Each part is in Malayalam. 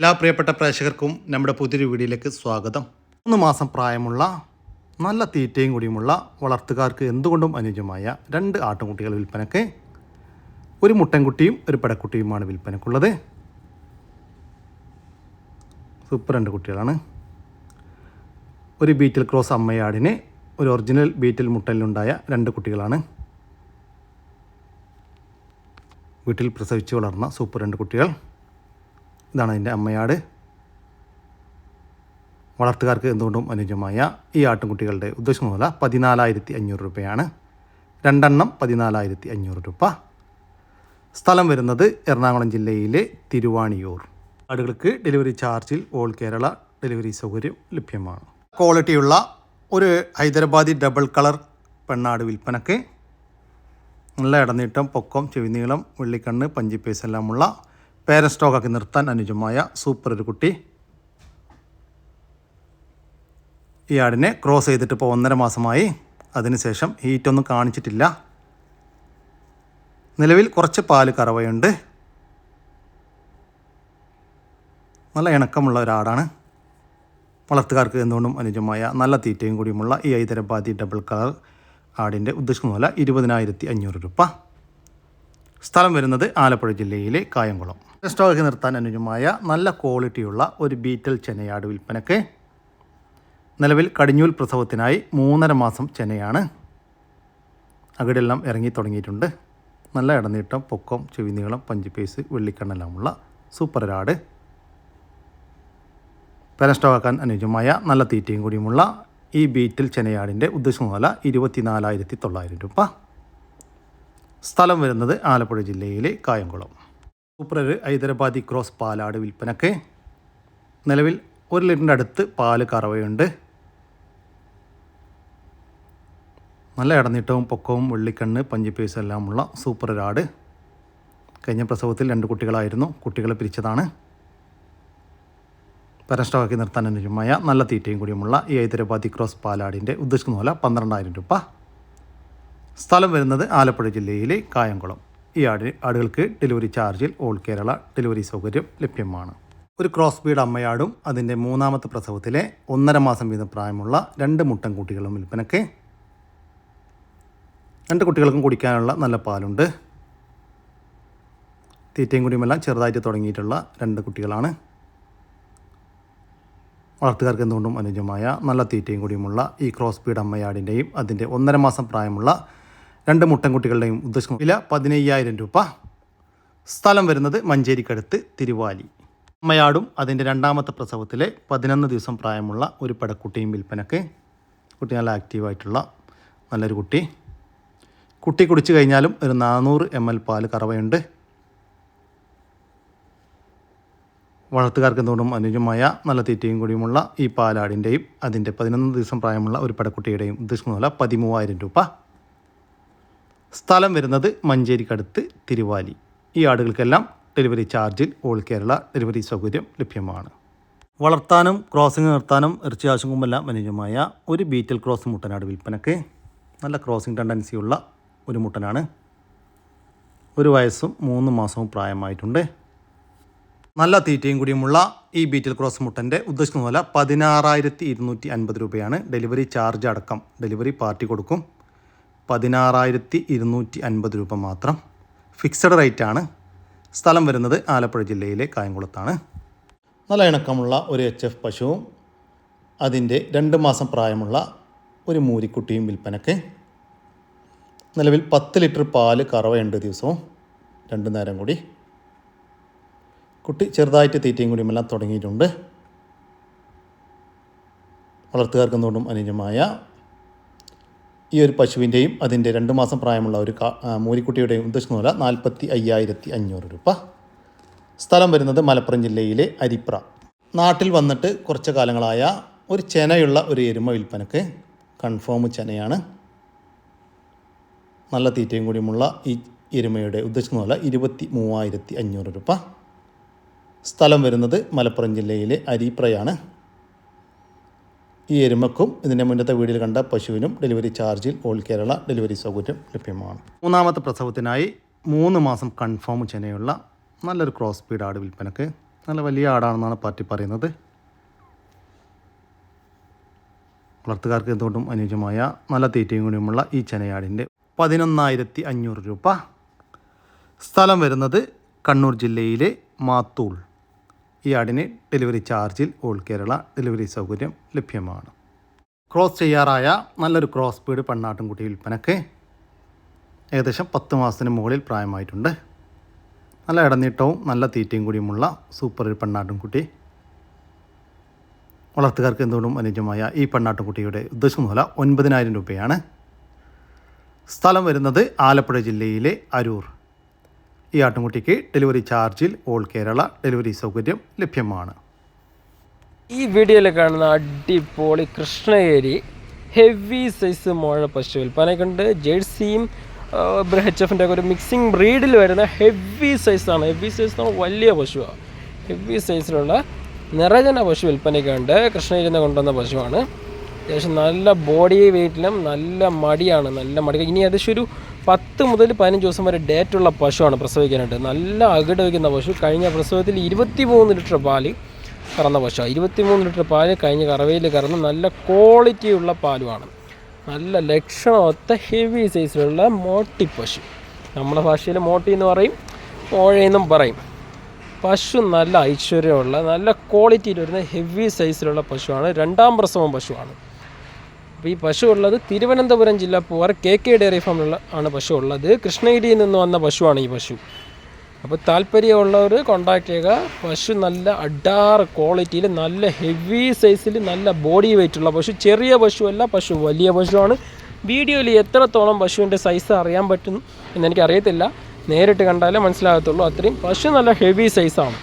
എല്ലാ പ്രിയപ്പെട്ട പ്രേക്ഷകർക്കും നമ്മുടെ പുതിയൊരു വീഡിയോയിലേക്ക് സ്വാഗതം. മൂന്ന് മാസം പ്രായമുള്ള നല്ല തീറ്റയും കൂടിയുമുള്ള വളർത്തുകാർക്ക് എന്തുകൊണ്ടും അനുയോജ്യമായ രണ്ട് ആട്ടുംകുട്ടികൾ വിൽപ്പനക്ക് ഒരു മുട്ടൻകുട്ടിയും ഒരു പടക്കുട്ടിയുമാണ് വിൽപ്പനക്കുള്ളത്. സൂപ്പർ രണ്ട് കുട്ടികളാണ്. ഒരു ബീറ്റിൽ ക്രോസ് അമ്മയാടിന് ഒരു ഒറിജിനൽ ബീറ്റിൽ മുട്ടലിലുണ്ടായ രണ്ട് കുട്ടികളാണ്. വീട്ടിൽ പ്രസവിച്ച് വളർന്ന സൂപ്പർ രണ്ട് കുട്ടികൾ. ഇതാണ് അതിന്റെ അമ്മയാട്. വളർത്തുകാർക്ക് എന്തുകൊണ്ടും അനുയോജ്യമായ ഈ ആട്ടുംകുട്ടികളുടെ ഉദ്ദേശം മുതല പതിനാലായിരത്തി അഞ്ഞൂറ് രൂപയാണ്. രണ്ടെണ്ണം പതിനാലായിരത്തി അഞ്ഞൂറ് രൂപ. സ്ഥലം വരുന്നത് എറണാകുളം ജില്ലയിലെ തിരുവാണിയൂർ. ആടുകൾക്ക് ഡെലിവറി ചാർജിൽ ഓൾ കേരള ഡെലിവറി സൗകര്യം ലഭ്യമാണ്. ക്വാളിറ്റിയുള്ള ഒരു ഹൈദരാബാദി ഡബിൾ കളർ പെണ്ണാട് വിൽപ്പനക്ക്. നല്ല ഇടനീട്ടം പൊക്കം ചെവിനീളം വെള്ളിക്കണ്ണ് പഞ്ചിപ്പേസ് എല്ലാമുള്ള പേരൻ സ്റ്റോക്കാക്കി നിർത്താൻ അനുജമായ സൂപ്പർ ഒരു കുട്ടി. ഈ ആടിനെ ക്രോസ് ചെയ്തിട്ട് ഇപ്പോൾ ഒന്നര മാസമായി. അതിനുശേഷം ഹീറ്റൊന്നും കാണിച്ചിട്ടില്ല. നിലവിൽ കുറച്ച് പാൽ കറവയുണ്ട്. നല്ല ഇണക്കമുള്ള ഒരാടാണ്. വളർത്തുകാർക്ക് എന്തുകൊണ്ടും അനുജമായ നല്ല തീറ്റയും കൂടിയുമുള്ള ഈ ഐതരബാദി ഡബിൾ കളർ ആടിന്റെ ഉദ്ദേശിക്കുന്ന വില ഇരുപതിനായിരത്തി അഞ്ഞൂറ് രൂപ. സ്ഥലം വരുന്നത് ആലപ്പുഴ ജില്ലയിലെ കായംകുളം. സ്റ്റോക്ക് നിർത്താൻ അനുജമായ നല്ല ക്വാളിറ്റിയുള്ള ഒരു ബീറ്റൽ ചെനയാട് വിൽപ്പനക്ക് നിലവിൽ കടിഞ്ഞൂൽ പ്രസവത്തിനായി മൂന്നര മാസം ചെനയാണ്. അകിടെല്ലാം ഇറങ്ങി തുടങ്ങിയിട്ടുണ്ട്. നല്ല ഇടനീട്ടം പൊക്കം ചെവിനീളം പഞ്ചിപ്പേസ് വെള്ളിക്കണ്ണെല്ലാമുള്ള സൂപ്പർ ഒരാട്. പെരസ്റ്റോക്കാൻ അനുയോജ്യമായ നല്ല തീറ്റയും കൂടിയുമുള്ള ഈ ബീറ്റിൽ ചെനയാടിന്റെ ഉദ്ദേശ വില ഇരുപത്തിനാലായിരത്തി തൊള്ളായിരം രൂപ. സ്ഥലം വരുന്നത് ആലപ്പുഴ ജില്ലയിലെ കായംകുളം. സൂപ്പർ ഒരു ഹൈദരാബാദി ക്രോസ് പാലാട് വിൽപ്പനക്ക് നിലവിൽ ഒരു ലിറ്ററിന്റെ അടുത്ത് പാൽ കറവയുണ്ട്. നല്ല ഇടനീട്ടവും പൊക്കവും വെള്ളിക്കണ്ണ് പഞ്ചിപ്പേസും എല്ലാമുള്ള സൂപ്പർ ഒരാട് കഴിഞ്ഞ പ്രസവത്തിൽ രണ്ട് കുട്ടികളായിരുന്നു. കുട്ടികളെ പിരിച്ചതാണ്. പരസ്റ്റോക്കി നിർത്താൻ അനുജമായ നല്ല തീറ്റയും കൂടിയുമുള്ള ഈ ഹൈദരാബാദി ക്രോസ് പാലാടിന്റെ ഉദ്ദേശിക്കുന്ന പോലെ പന്ത്രണ്ടായിരം രൂപ. സ്ഥലം വരുന്നത് ആലപ്പുഴ ജില്ലയിലെ കായംകുളം. ഈ ആട് ആടുകൾക്ക് ഡെലിവറി ചാർജിൽ ഓൾ കേരള ഡെലിവറി സൗകര്യം ലഭ്യമാണ്. ഒരു ക്രോസ് ബീഡ് അമ്മയാടും അതിന്റെ മൂന്നാമത്തെ പ്രസവത്തിലെ ഒന്നര മാസം വീതം പ്രായമുള്ള രണ്ട് മുട്ടൻ കുട്ടികളും വിൽപ്പനയ്ക്ക് രണ്ട് കുട്ടികൾക്കും കുടിക്കാനുള്ള നല്ല പാലുണ്ട്. തീറ്റയും കുടിയുമെല്ലാം ചെറുതായിട്ട് തുടങ്ങിയിട്ടുള്ള രണ്ട് കുട്ടികളാണ്. വളർത്തുകാർക്ക് എന്തുകൊണ്ടും അനുയോജ്യമായ നല്ല തീറ്റയും കൂടിയുമുള്ള ഈ ക്രോസ് ബീഡ് അമ്മയാടിന്റെയും അതിന്റെ ഒന്നര മാസം പ്രായമുള്ള രണ്ട് മുട്ടൻകുട്ടികളുടെയും ഉദ്ദേശം വില പതിനയ്യായിരം രൂപ. സ്ഥലം വരുന്നത് മഞ്ചേരിക്കടുത്ത് തിരുവാലി. അമ്മയാടും അതിന്റെ രണ്ടാമത്തെ പ്രസവത്തിലെ പതിനൊന്ന് ദിവസം പ്രായമുള്ള ഒരു പടക്കുട്ടിയും വിൽപ്പനക്ക്. കുട്ടി നല്ല ആക്റ്റീവായിട്ടുള്ള നല്ലൊരു കുട്ടി. കുട്ടി കുടിച്ചു കഴിഞ്ഞാലും ഒരു നാനൂറ് എം എൽ പാൽ കറവയുണ്ട്. വളർത്തുകാർക്ക് എന്തുകൊണ്ടും അനുയോജ്യമായ നല്ല തീറ്റയും കൂടിയുമുള്ള ഈ പാലാടിന്റെയും അതിന്റെ പതിനൊന്ന് ദിവസം പ്രായമുള്ള ഒരു പടക്കുട്ടിയുടെയും ഉദ്ദേശിക്കുന്ന പതിമൂവായിരം രൂപ. സ്ഥലം വരുന്നത് മഞ്ചേരിക്കടുത്ത് തിരുവാലി. ഈ ആടുകൾക്കെല്ലാം ഡെലിവറി ചാർജിൽ ഓൾ കേരള ഡെലിവറി സൗകര്യം ലഭ്യമാണ്. വളർത്താനും ക്രോസിംഗ് നിർത്താനും ഇറച്ചി ആവശ്യങ്ങളുമെല്ലാം അനുയോജ്യമായ ഒരു ബീറ്റൽ ക്രോസ് മുട്ടനാട് വിൽപ്പനക്ക് നല്ല ക്രോസിംഗ് ടെൻഡൻസിയുള്ള ഒരു മുട്ടനാണ്. ഒരു വയസ്സും മൂന്ന് മാസവും പ്രായമായിട്ടുണ്ട്. നല്ല തീറ്റയും കൂടിയുമുള്ള ഈ ബീറ്റിൽ ക്രോസ് മുട്ടന്റെ ഉദ്ദേശിക്കുന്ന വില പതിനാറായിരത്തി ഇരുന്നൂറ്റി അൻപത് രൂപയാണ്. ഡെലിവറി ചാർജ് അടക്കം ഡെലിവറി പാർട്ടി കൊടുക്കും. പതിനാറായിരത്തി ഇരുന്നൂറ്റി അൻപത് രൂപ മാത്രം ഫിക്സഡ് റേറ്റ് ആണ് സ്ഥലം വരുന്നത് ആലപ്പുഴ ജില്ലയിലെ കായംകുളത്താണ്. നല്ല ഇണക്കമുള്ള ഒരു എച്ച് എഫ് പശുവും അതിന്റെ രണ്ട് മാസം പ്രായമുള്ള ഒരു മൂരിക്കുട്ടിയും വിൽപ്പനക്ക്. നിലവിൽ പത്ത് ലിറ്റർ പാൽ കറവയുണ്ട് ദിവസവും രണ്ട് നേരം കൂടി. കുട്ടി ചെറുതായിട്ട് തീറ്റയും കൂടിയുമെല്ലാം തുടങ്ങിയിട്ടുണ്ട്. വളർത്തുകാർക്ക് എന്തുകൊണ്ടും അനുയോജ്യമായ ഈ ഒരു പശുവിന്റെയും അതിന്റെ രണ്ട് മാസം പ്രായമുള്ള ഒരു മൂരിക്കുട്ടിയുടെയും ഉദ്ദേശിക്കുന്ന വില നാൽപ്പത്തി അയ്യായിരത്തി അഞ്ഞൂറ് രൂപ. സ്ഥലം വരുന്നത് മലപ്പുറം ജില്ലയിലെ അരിപ്ര. നാട്ടിൽ വന്നിട്ട് കുറച്ച് കാലങ്ങളായ ഒരു ചെനയുള്ള ഒരു എരുമ വിൽപ്പനക്ക് കൺഫേം ചെനയാണ്. നല്ല തീറ്റയും കൂടിയുമുള്ള ഈ എരുമയുടെ ഉദ്ദേശിക്കുന്ന വില ഇരുപത്തി മൂവായിരത്തി അഞ്ഞൂറ് രൂപ. സ്ഥലം വരുന്നത് മലപ്പുറം ജില്ലയിലെ അരീപ്രയാണ്. ഈ എരുമക്കും ഇതിന്റെ മുന്നത്തെ വീടിൽ കണ്ട പശുവിനും ഡെലിവറി ചാർജിൽ ഓൾ കേരള ഡെലിവറി സൗകര്യം ലഭ്യമാണ്. മൂന്നാമത്തെ പ്രസവത്തിനായി മൂന്ന് മാസം കൺഫേം ചെനയുള്ള നല്ലൊരു ക്രോസ് സ്പീഡ് ആട് വിൽപ്പനക്ക് നല്ല വലിയ ആടാണെന്നാണ് പാർട്ടി പറയുന്നത്. വളർത്തുകാർക്ക് എന്തുകൊണ്ടും അനുയോജ്യമായ നല്ല തീറ്റയും കൂടിയുമുള്ള ഈ ചെനയാടിന്റെ പതിനൊന്നായിരത്തി അഞ്ഞൂറ് രൂപ. സ്ഥലം വരുന്നത് കണ്ണൂർ ജില്ലയിലെ മാത്തൂൾ. ഈ ആടിന് ഡെലിവറി ചാർജിൽ ഓൾ കേരള ഡെലിവറി സൗകര്യം ലഭ്യമാണ്. ക്രോസ് ചെയ്യാറായ നല്ലൊരു ക്രോസ് സ്പീഡ് പെണ്ണാട്ടുംകുട്ടി വിൽപ്പനക്ക് ഏകദേശം പത്ത് മാസത്തിന് മുകളിൽ പ്രായമായിട്ടുണ്ട്. നല്ല ഇടനീട്ടവും നല്ല തീറ്റയും കൂടിയുമുള്ള സൂപ്പർ പെണ്ണാട്ടുംകുട്ടി. വളർത്തുകാർക്ക് എന്തുകൊണ്ടും അനുയോജ്യമായ ഈ പെണ്ണാട്ടുംകുട്ടിയുടെ ഉദ്ദേശം മുതല ഒൻപതിനായിരം രൂപയാണ്. സ്ഥലം വരുന്നത് ആലപ്പുഴ ജില്ലയിലെ അരൂർ. ഈ ആട്ടുംകുട്ടിക്ക് ഡെലിവറി ചാർജിൽ ഓൾ കേരള ഡെലിവറി സൗകര്യം ലഭ്യമാണ്. ഈ വീഡിയോയിൽ കാണുന്ന അടിപൊളി കൃഷ്ണഗേരി ഹെവി സൈസ് മോഴ പശു വിൽപ്പന കൊണ്ട് ജേഴ്സിയും എച്ച് എഫിന്റെ ഒക്കെ ഒരു മിക്സിംഗ് ബ്രീഡിൽ വരുന്ന ഹെവി സൈസാണ് ഹെവി സൈസ് എന്ന് വലിയ പശുവാണ് ഹെവി സൈസിലുള്ള നിറജന പശു വിൽപ്പനയ്ക്കുണ്ട് കൃഷ്ണഗിരിയിൽ നിന്ന് കൊണ്ടുവന്ന പശുവാണ്. അത്യാവശ്യം നല്ല ബോഡി വെയിറ്റിലും നല്ല മടിയാണ് നല്ല മടി. ഇനി ഏകദേശം ഒരു പത്ത് മുതൽ പതിനഞ്ച് ദിവസം വരെ ഡേറ്റുള്ള പശുവാണ് പ്രസവിക്കാനായിട്ട്. നല്ല അകിട് വയ്ക്കുന്ന പശു. കഴിഞ്ഞ പ്രസവത്തിൽ ഇരുപത്തി മൂന്ന് ലിറ്റർ പാൽ കറന്ന പശു ഇരുപത്തിമൂന്ന് ലിറ്റർ പാൽ കഴിഞ്ഞ കറവയിൽ കറന്ന് നല്ല ക്വാളിറ്റിയുള്ള പാലുമാണ് നല്ല ലക്ഷണമൊത്ത ഹെവി സൈസിലുള്ള മോട്ടി പശു. നമ്മുടെ ഭാഷയിൽ മോട്ടി എന്ന് പറയും മോഴയെന്നും പറയും. പശു നല്ല ഐശ്വര്യമുള്ള നല്ല ക്വാളിറ്റിയിൽ വരുന്ന ഹെവി സൈസിലുള്ള പശുവാണ്. രണ്ടാം പ്രസവം പശുവാണ്. അപ്പോൾ ഈ പശു ഉള്ളത് തിരുവനന്തപുരം ജില്ല പൂവാർ കെ കെ ഡയറി ഫാമിലുള്ള ആണ് പശു ഉള്ളത്. കൃഷ്ണഗിരിയിൽ നിന്ന് വന്ന പശുവാണ് ഈ പശു. അപ്പോൾ താല്പര്യമുള്ളവർ കോണ്ടാക്ട് ചെയ്യുക. പശു നല്ല അഡാർ ക്വാളിറ്റിയിൽ നല്ല ഹെവി സൈസിൽ നല്ല ബോഡി വെയിറ്റ് ഉള്ള പശു. ചെറിയ പശുവല്ല പശു വലിയ പശുവാണ്. വീഡിയോയിൽ എത്രത്തോളം പശുവിന്റെ സൈസ് അറിയാൻ പറ്റും എന്നെനിക്ക് അറിയത്തില്ല നേരിട്ട് കണ്ടാലേ മനസ്സിലാകത്തുള്ളൂ. അത്രയും പശു നല്ല ഹെവി സൈസാണ്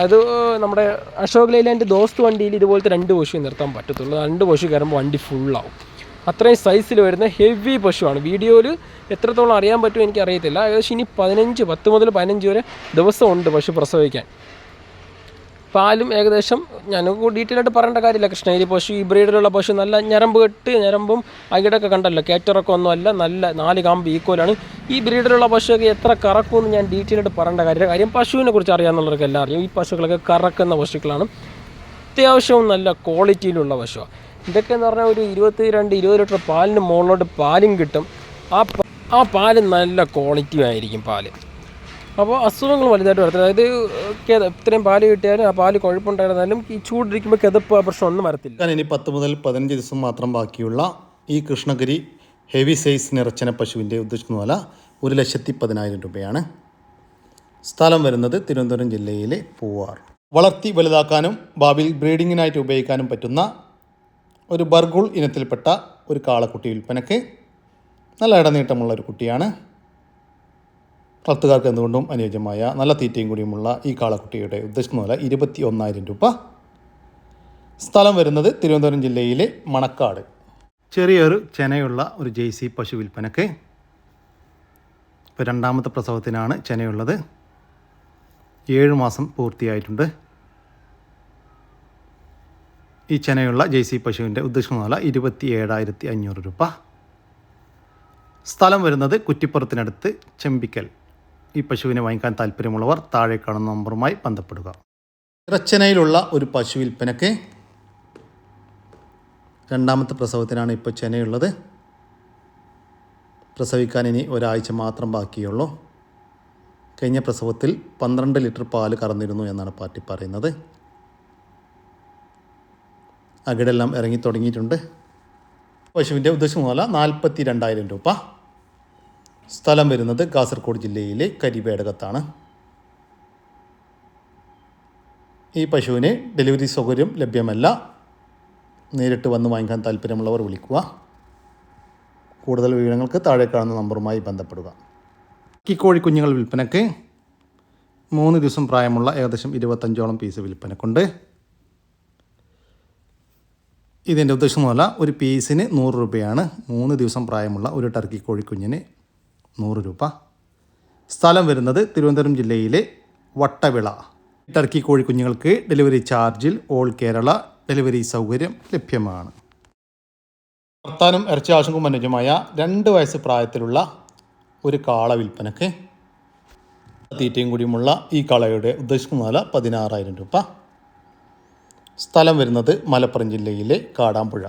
അത് നമ്മുടെ അശോക് ലൈലാൻഡ് ദോസ്ത് വണ്ടിയിൽ ഇതുപോലത്തെ രണ്ട് പശു നിർത്താൻ പറ്റത്തുള്ളൂ. രണ്ട് പശു കയറുമ്പോൾ വണ്ടി ഫുള്ളാവും അത്രയും സൈസിൽ വരുന്ന ഹെവി പശുവാണ്. വീഡിയോയിൽ എത്രത്തോളം അറിയാൻ പറ്റുമോ എനിക്കറിയത്തില്ല. ഏകദേശം ഇനി പതിനഞ്ച് പത്ത് മുതൽ പതിനഞ്ച് വരെ ദിവസമുണ്ട് പശു പ്രസവിക്കാൻ. പാലും ഏകദേശം ഞാൻ ഡീറ്റെയിൽ ആയിട്ട് പറയേണ്ട കാര്യമില്ല കൃഷ്ണഗിരി പശു ഈ ബ്രീഡിലുള്ള പശു നല്ല ഞരമ്പ് കെട്ട് ഞരമ്പും അകിടൊക്കെ കണ്ടല്ലോ. കേറ്ററൊക്കെ ഒന്നുമല്ല നല്ല നാല് കാമ്പ് ഈക്വലാണ് ഈ ബ്രീഡിലുള്ള പശുവൊക്കെ എത്ര കറക്കുമെന്ന് ഞാൻ ഡീറ്റെയിൽ ആയിട്ട് പറയേണ്ട കാര്യമില്ല. കാര്യം പശുവിനെ കുറിച്ച് അറിയാമെന്നുള്ളവർക്ക് എല്ലാം അറിയാം. ഈ പശുക്കളൊക്കെ കറക്കുന്ന പശുക്കളാണ്. അത്യാവശ്യവും നല്ല ക്വാളിറ്റിയിലുള്ള പശുവാണ് ഇതൊക്കെ എന്ന് പറഞ്ഞാൽ ഒരു ഇരുപത്തി രണ്ട് ഇരുപത് ലിറ്റർ പാലിന് മുകളിലോട്ട് പാലും കിട്ടും. ആ ആ പാൽ നല്ല ക്വാളിറ്റി ആയിരിക്കും പാൽ. അപ്പോൾ അസുഖങ്ങൾ വലുതായിട്ട് വരത്തില്ല. അതായത് ഇത്രയും പാൽ കിട്ടിയാലും ആ പാൽ കുഴപ്പമുണ്ടായിരുന്നാലും ഈ ചൂടിരിക്കുമ്പോൾ കിതപ്പ് ആ പ്രശ്നമൊന്നും വരത്തില്ല. ഞാൻ ഇനി പത്ത് മുതൽ പതിനഞ്ച് ദിവസം മാത്രം ബാക്കിയുള്ള ഈ കൃഷ്ണഗിരി ഹെവി സൈസ് നിറച്ചന പശുവിന്റെ ഉദ്ദേശിക്കുന്ന വില ഒരു ലക്ഷത്തി പതിനായിരം രൂപയാണ്. സ്ഥലം വരുന്നത് തിരുവനന്തപുരം ജില്ലയിലെ പൂവാർ. വളർത്തി വലുതാക്കാനും ഭാവിയിൽ ബ്രീഡിങ്ങിനായിട്ട് ഉപയോഗിക്കാനും പറ്റുന്ന ഒരു ബർഗുൾ ഇനത്തിൽപ്പെട്ട ഒരു കാളക്കുട്ടി വിൽപ്പനക്ക് നല്ല ഇടനീട്ടമുള്ള ഒരു കുട്ടിയാണ്. വളർത്തുകാർക്ക് എന്തുകൊണ്ടും അനുയോജ്യമായ നല്ല തീറ്റയും കൂടിയുമുള്ള ഈ കാളക്കുട്ടിയുടെ ഉദ്ദേശിക്കുന്ന വില ഇരുപത്തി ഒന്നായിരം രൂപ. സ്ഥലം വരുന്നത് തിരുവനന്തപുരം ജില്ലയിലെ മണക്കാട്. ചെറിയൊരു ചെനയുള്ള ഒരു ജെ സി പശു വിൽപ്പനക്ക്. ഇപ്പോൾ രണ്ടാമത്തെ പ്രസവത്തിനാണ് ചെനയുള്ളത്. ഏഴ് മാസം പൂർത്തിയായിട്ടുണ്ട്. ഈ ചെനയുള്ള ജെ സി പശുവിന്റെ ഉദ്ദേശിക്കുന്ന വില ഇരുപത്തി ഏഴായിരത്തി അഞ്ഞൂറ് രൂപ. സ്ഥലം വരുന്നത് കുറ്റിപ്പുറത്തിനടുത്ത് ചെമ്പിക്കൽ. ഈ പശുവിനെ വാങ്ങിക്കാൻ താല്പര്യമുള്ളവർ താഴെ കാണുന്ന നമ്പറുമായി ബന്ധപ്പെടുക. ഇറച്ചനയിലുള്ള ഒരു പശു വിൽപ്പനക്ക് രണ്ടാമത്തെ പ്രസവത്തിനാണ് ഇപ്പോൾ ചെനയുള്ളത്. പ്രസവിക്കാൻ ഇനി ഒരാഴ്ച മാത്രം ബാക്കിയുള്ളൂ. കഴിഞ്ഞ പ്രസവത്തിൽ പന്ത്രണ്ട് ലിറ്റർ പാൽ കറന്നിരുന്നു എന്നാണ് പാർട്ടി പറയുന്നത്. അകിടെല്ലാം ഇറങ്ങി തുടങ്ങിയിട്ടുണ്ട്. പശുവിന്റെ ഉദ്ദേശം മൂല നാൽപ്പത്തി രണ്ടായിരം രൂപ. സ്ഥലം വരുന്നത് കാസർഗോഡ് ജില്ലയിലെ കരിവേടകത്താണ്. ഈ പശുവിന് ഡെലിവറി സൗകര്യം ലഭ്യമല്ല. നേരിട്ട് വന്ന് വാങ്ങിക്കാൻ താല്പര്യമുള്ളവർ വിളിക്കുക. കൂടുതൽ വിവരങ്ങൾക്ക് താഴെ കാണുന്ന നമ്പറുമായി ബന്ധപ്പെടുക. ഈ കോഴിക്കുഞ്ഞുങ്ങൾ വിൽപ്പനയ്ക്ക് മൂന്ന് ദിവസം പ്രായമുള്ള ഏകദേശം ഇരുപത്തഞ്ചോളം പീസ് വിൽപ്പനക്കുണ്ട്. ഇതിന്റെ ഉദ്ദേശം ഒരു പീസിന് നൂറ് രൂപയാണ്. മൂന്ന് ദിവസം പ്രായമുള്ള ഒരു ടർക്കി കോഴിക്കുഞ്ഞിന് നൂറ് രൂപ. സ്ഥലം വരുന്നത് തിരുവനന്തപുരം ജില്ലയിലെ വട്ടവിള. ടർക്കി കോഴിക്കുഞ്ഞുങ്ങൾക്ക് ഡെലിവറി ചാർജിൽ ഓൾ കേരള ഡെലിവറി സൗകര്യം ലഭ്യമാണ്. ഭർത്താനും ഇറച്ചി ആവശ്യക്കും അനുജമായ രണ്ട് വയസ്സ് പ്രായത്തിലുള്ള ഒരു കാള വിൽപ്പനക്ക് തീറ്റയും കൂടിയുമുള്ള ഈ കളയുടെ ഉദ്ദേശിക്കുന്ന വില പതിനാറായിരം രൂപ. സ്ഥലം വരുന്നത് മലപ്പുറം ജില്ലയിലെ കാടാമ്പുഴ.